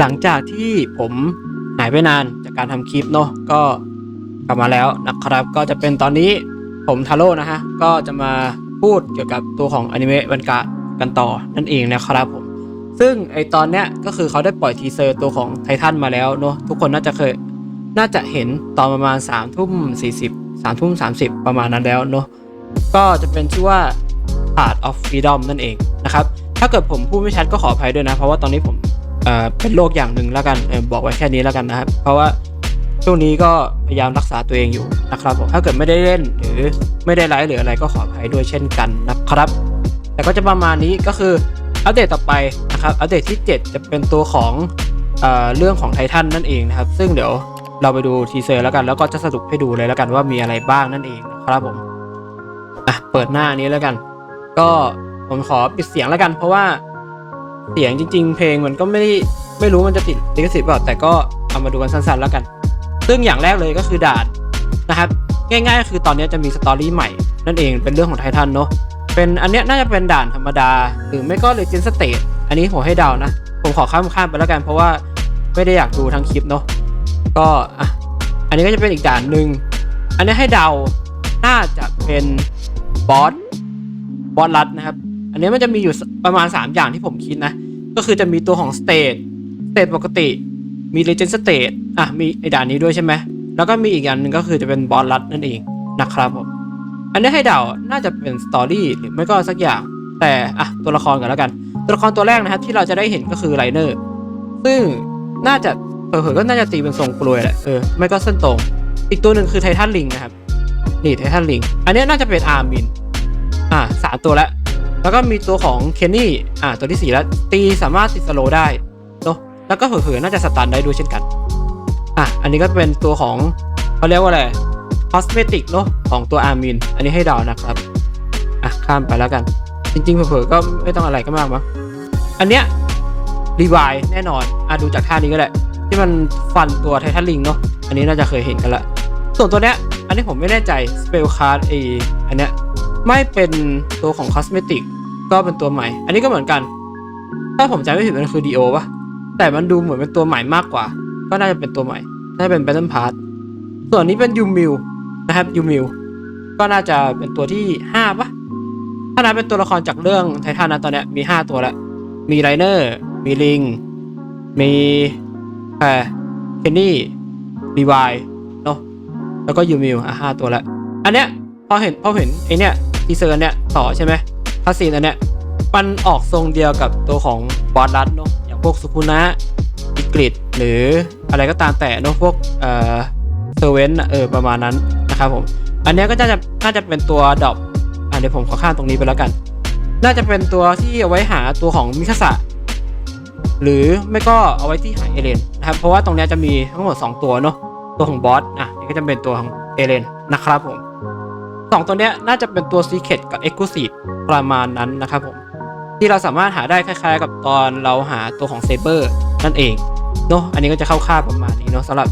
หลังจากที่ผมหายไปนานจากการทำคลิปเนาะก็กลับมาแล้วนะครับ ก็จะเป็นตอนนี้ผมทาโร่นะฮะ ก็จะมาพูดเกี่ยวกับตัวของอนิเมะบันกากันต่อนั่นเองนะครับผม ซึ่งไอตอนเนี้ยก็คือเขาได้ปล่อยทีเซอร์ตัวของไททันมาแล้วเนาะทุกคนน่าจะเคยน่าจะเห็นตอนประมาณ3ามทุ่มสี่สิบสามทุ่มสามสิบประมาณนั้นแล้วเนาะก็จะเป็นชื่อว่า Part of Freedom นั่นเองนะครับ ถ้าเกิดผมพูดไม่ชัดก็ขออภัยด้วยนะ เพราะว่าตอนนี้ผม เป็นโรคอย่างหนึ่งแล้วกันเออบอกไว้แค่นี้แล้วกันนะครับ เพราะว่าช่วงนี้ก็พยายามรักษาตัวเองอยู่นะครับถ้าเกิดไม่ได้เล่นหรือไม่ได้ไลฟ์หรืออะไรก็ขออภัยด้วยเช่นกันนะครับ แต่ก็จะประมาณนี้ก็คืออัปเดตต่อไปนะครับอัปเดตที่ 7 จะเป็นตัวของเอ่อเรื่องของไททันนั่นเองนะครับ ซึ่งเดี๋ยวเราไปดูทีเซอร์แล้วกัน แล้วก็จะสรุปให้ดูเลยแล้วกันว่ามีอะไรบ้างนั่นเองนะครับผมอะเปิดหน้านี้แล้วกัน ก็ผมขอปิดเสียงแล้วกัน เพราะว่า เสียงจริง ๆ เพลงมันก็ไม่ได้ไม่รู้มันจะติดลิขสิทธิ์เปล่าแต่ก็เอามาดูกันสั้นๆแล้วกัน ซึ่งอย่างแรกเลยก็คือด่านนะครับง่ายๆก็คือตอนนี้จะมีสตอรี่ใหม่ นั่นเองเป็นเรื่องของไททันเนาะเป็นอันเนี้ยน่าจะเป็นด่านธรรมดา หรือไม่ก็เลเจนสเตทอันนี้ผมให้เดานะ ผมขอข้ามข้ามไปแล้วกันเพราะว่าไม่ได้อยากดูทั้งคลิปเนาะก็อะอันนี้ก็จะเป็นอีกด่านหนึ่งอันนี้ให้เดาน่าจะเป็นบอสบอสลัดนะครับ อันนี้มันจะมีอยู่ประมาณ 3 อย่างที่ผมคิดนะ ก็คือจะมีตัวของสเตทสเตทปกติ มีเลเจนด์สเตทอะ มีไอด่านนี้ด้วยใช่ไหม แล้วก็มีอีกอย่างหนึ่งก็คือจะเป็นบอสลัดนั่นเองนะครับผม อันนี้ให้เดา น่าจะเป็นสตอรี่หรือไม่ก็สักอย่าง แต่อะตัวละครกันแล้วกัน ตัวละครตัวแรกนะครับที่เราจะได้เห็นก็คือไลเนอร์ ซึ่งน่าจะเผลอๆก็น่าจะตีเป็นทรงกลวยแหละ เออ ไม่ก็เส้นตรง อีกตัวหนึ่งคือไททันลิงนะครับ นี่ไททันลิง อันนี้น่าจะเป็นอาร์มิน อ่าสามตัวแล้ว แล้วก็มีตัวของเคนนี่อ่าตัวที่สี่แล้ว ตีสามารถติดสโลได้เนอะแล้วก็เผลอๆน่าจะสตันได้ด้วยเช่นกันอะอันนี้ก็เป็นตัวของเขาเรียกว่าอะไรคอสเมติกเนาะของตัวอาร์มิน อันนี้ให้เดานะครับอะข้ามไปแล้วกัน จริง ๆ เผลอๆก็ไม่ต้องอะไรก็มากมั้งอันเนี้ยรีวายแน่นอนอะดูจากท่านี้ก็ได้ที่มันฟันตัวไททันลิงเนาะอันนี้น่าจะเคยเห็นกันละ ส่วนตัวเนี้ยอันนี้ผมไม่แน่ใจสเปลคาร์ดไออันเนี้ย ไม่เป็นตัวของคอสเมติกก็เป็นตัวใหม่ อันนี้ก็เหมือนกัน ถ้าผมจำไม่ผิดมันคือดีโอปะแต่มันดูเหมือนเป็นตัวใหม่มากกว่า ก็น่าจะเป็นตัวใหม่ น่าจะเป็น Battle Pass ส่วนนี้เป็นยูมิวนะครับยูมิวก็น่าจะเป็นตัวที่5ปะถ้านับเป็นตัวละครจากเรื่องไททันนะตอนเนี้ยมี 5 ตัวแล้ว มีไรเนอร์ มีลิง มีแพรเคนนี่รีวายเนาะแล้วก็ยูมิวอะห้าตัวแล้ว อันเนี้ยพอเห็นพอเห็นไอเนี้ย ทีเซอร์เนี้ยต่อใช่ไหมคาซีนอันเนี้ยมันออกทรงเดียวกับตัวของบอสรัดเนาะอย่างพวกสุคุนะอิกริดหรืออะไรก็ตามแต่เนาะพวกเอ่อเซเวนเออประมาณนั้นนะครับผมอันเนี้ยก็น่าจะน่าจะเป็นตัวดรอปอะเดี๋ยวผมขอข้ามตรงนี้ไปแล้วกัน น่าจะเป็นตัวที่เอาไว้หาตัวของมิคาสะหรือไม่ก็เอาไว้ที่หาเอเลนนะครับเพราะว่าตรงเนี้ยจะมีทั้งหมด 2 ตัวเนาะตัวของบอสอะนี่ก็จะเป็นตัวของเอเลนนะครับผม สองตัวเนี้ยน่าจะเป็นตัวซีเคดกับเอ็กซ์คลูซีฟประมาณนั้นนะครับผม ที่เราสามารถหาได้คล้ายๆ กับตอนเราหาตัวของเซเบอร์นั่นเองเนาะอันนี้ก็จะเข้าค่าประมาณนี้เนาะสำหรับ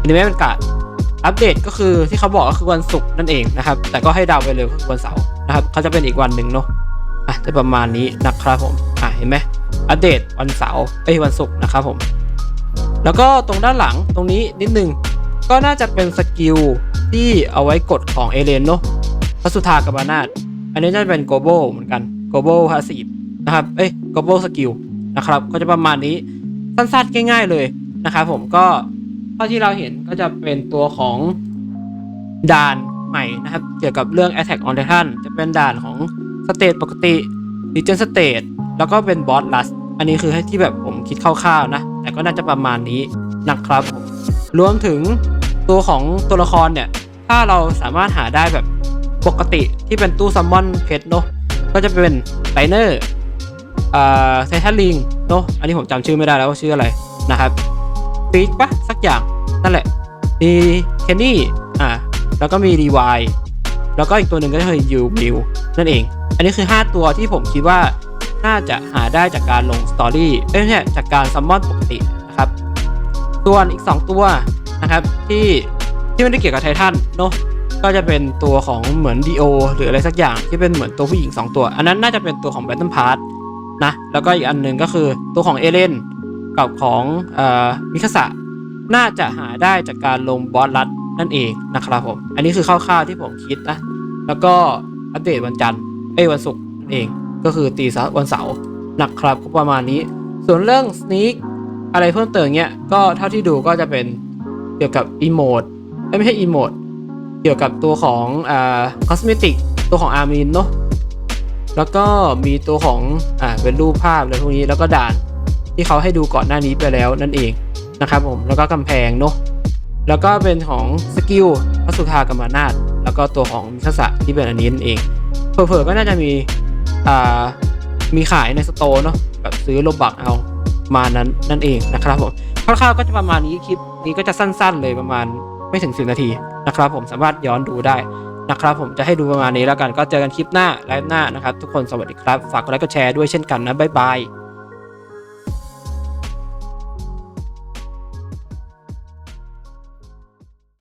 อนิเมะมันกาดอัปเดตก็คือที่เขาบอกก็คือวันศุกร์นั่นเองนะครับ แต่ก็ให้ดาวไปเลยก็คือวันเสาร์นะครับเขาจะเป็นอีกวันหนึ่งเนาะอะจะประมาณนี้นะครับผมอะเห็นไหมอัปเดตวันเสาร์ไอ้วันศุกร์นะครับผม แล้วก็ตรงด้านหลังตรงนี้นิดนึงก็น่าจะเป็นสกิล ที่เอาไว้กดของเอเลนเนาะพระสุธากับบานาดอันนี้น่าจะเป็นโกโบเหมือนกันโกโบพาสีนะครับ เอ้ยโกโบสกิลนะครับ ก็จะประมาณนี้สั้นๆง่าย ๆเลยนะครับผมก็เท่าที่เราเห็นก็จะเป็นตัวของด่านใหม่นะครับ เกี่ยวกับเรื่อง Attack on Titan จะเป็นด่านของสเตตปกติ Legion State แล้วก็เป็นบอสลัสอันนี้คือให้ที่แบบผมคิดคร่าวๆนะ แต่ก็น่าจะประมาณนี้นะครับผมรวมถึงตัวของตัวละครเนี่ย ถ้าเราสามารถหาได้แบบปกติที่เป็นตู้ซัมมอนเพชรเนาะก็จะเป็นไลเนอร์อ่าไททันลิงเนาะอันนี้ผมจำชื่อไม่ได้แล้วว่าชื่ออะไรนะครับฟีกปะสักอย่างนั่นแหละมีเคนนี่อ่าแล้วก็มีรีวายแล้วก็อีกตัวหนึ่งก็คือยูบิวนั่นเอง อันนี้คือ 5 ตัวที่ผมคิดว่าน่าจะหาได้จากการลงสตอรี่เอ้ยไม่ใช่จากการซัมมอนปกตินะครับส่วนอีก 2 ตัวนะครับที่ ที่ไม่ได้เกี่ยวกับไททันเนาะก็จะเป็นตัวของเหมือนดีโอหรืออะไรสักอย่างที่เป็นเหมือนตัวผู้หญิง 2 ตัว อันนั้นน่าจะเป็นตัวของแบทเทิลพาร์ทนะแล้วก็อีกอันหนึ่งก็คือตัวของเอเลนกับของออมิคาสะน่าจะหาได้จากการลงบอสลัดนั่นเองนะครับผมอันนี้คือคร่าวๆที่ผมคิดนะแล้วก็อัปเดตวันจันทร์เอ้วันศุกร์นั่นเองก็คือตีซะวันเสาร์นะครับก็ประมาณนี้ ส่วนเรื่องส n น a อะไรเพิ่มเติมเนี้ยก็เท่าที่ดูก็จะเป็นเกี่ยวกับอีโมด ไม่ใช่อีโมดเกี่ยวกับตัวของอ่าคอสเมติกตัวของอาร์มินเนาะแล้วก็มีตัวของอ่าเป็นรูปภาพอะไรพวกนี้แล้วก็ด่านที่เขาให้ดูก่อนหน้านี้ไปแล้วนั่นเองนะครับผมแล้วก็กำแพงเนาะแล้วก็เป็นของสกิลพระสุธากรรมนาถแล้วก็ตัวของมิคาสะที่เป็นอันนี้นั่นเองเผลอๆก็น่าจะมีอ่ามีขายในสโตร์เนาะแบบซื้อโลบักเอามานั้นนั่นเองนะครับผมคร่าวๆก็จะประมาณนี้คลิปนี้ก็จะสั้น ๆ เลยประมาณ ไม่ถึง 10 นาทีนะครับผมสามารถย้อนดูได้นะครับผมจะให้ดูประมาณนี้แล้วกันก็เจอกันคลิปหน้าไลฟ์หน้านะครับทุกคนสวัสดีครับ ฝากกดไลค์กดแชร์ด้วยเช่นกันนะบ๊ายบาย